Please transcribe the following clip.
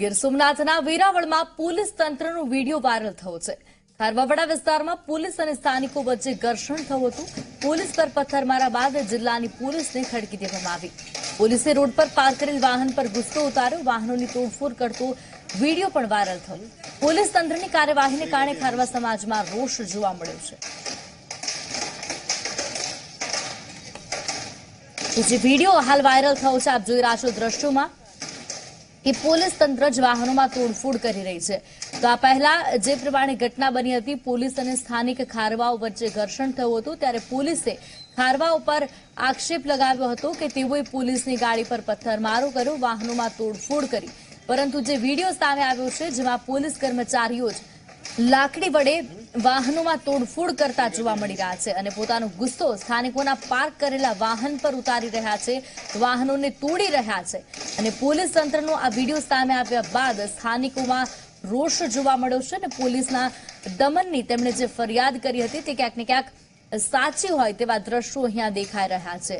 ગીર સોમનાથના વેરાવળમાં પોલીસ તંત્રનો વીડિયો વાયરલ થયો છે. ખારવાવડા વિસ્તારમાં પોલીસ અને સ્થાનિકો વચ્ચે ઘર્ષણ થયું હતું. પોલીસ પર પથ્થરમારા બાદ જિલ્લાની પોલીસને ખડકી દેવામાં આવી. પોલીસે રોડ પર પાર્ક કરેલ વાહન પર ગુસ્સો ઉતાર્યો. વાહનોની તોડફોડ કરતો વીડિયો પણ વાયરલ થયો. પોલીસ તંત્રની કાર્યવાહીને કારણે ખારવા સમાજમાં રોષ જોવા મળ્યો છે. જે વીડિયો હાલ વાયરલ થયો છે, આપ જોઈ રહ્યા છો દ્રશ્યોમાં. કે પોલીસ તંત્ર જ વાહનોમાં તોડફોડ કરી રહી છે. તો આ પહેલા જે પ્રમાણે ઘટના બની હતી, પોલીસ અને સ્થાનિક ખારવાઓ વચ્ચે ઘર્ષણ થયું હતું, ત્યારે પોલીસે ખારવાઓ પર આક્ષેપ લગાવ્યો હતો કે તેઓએ પોલીસની ગાડી પર પથ્થરમારો કર્યો, વાહનોમાં તોડફોડ કરી. પરંતુ જે વીડિયો સામે આવ્યો છે, જેમાં પોલીસ કર્મચારીઓ જ લાકડી વડે વાહનોમાં તોડફોડ કરતા જોવા મળી રહ્યા છે અને પોતાનો ગુસ્સો સ્થાનિકોના પાર્ક કરેલા વાહન પર ઉતારી રહ્યા છે, વાહનોને તોડી રહ્યા છે. અને પોલીસ તંત્રનો આ વીડિયો સામે આવ્યા બાદ સ્થાનિકોમાં રોષ જોવા મળ્યો છે અને પોલીસના દમનની તેમણે જે ફરિયાદ કરી હતી તે ક્યાંક ને ક્યાંક સાચી હોય તેવા દ્રશ્યો અહીંયા દેખાઈ રહ્યા છે.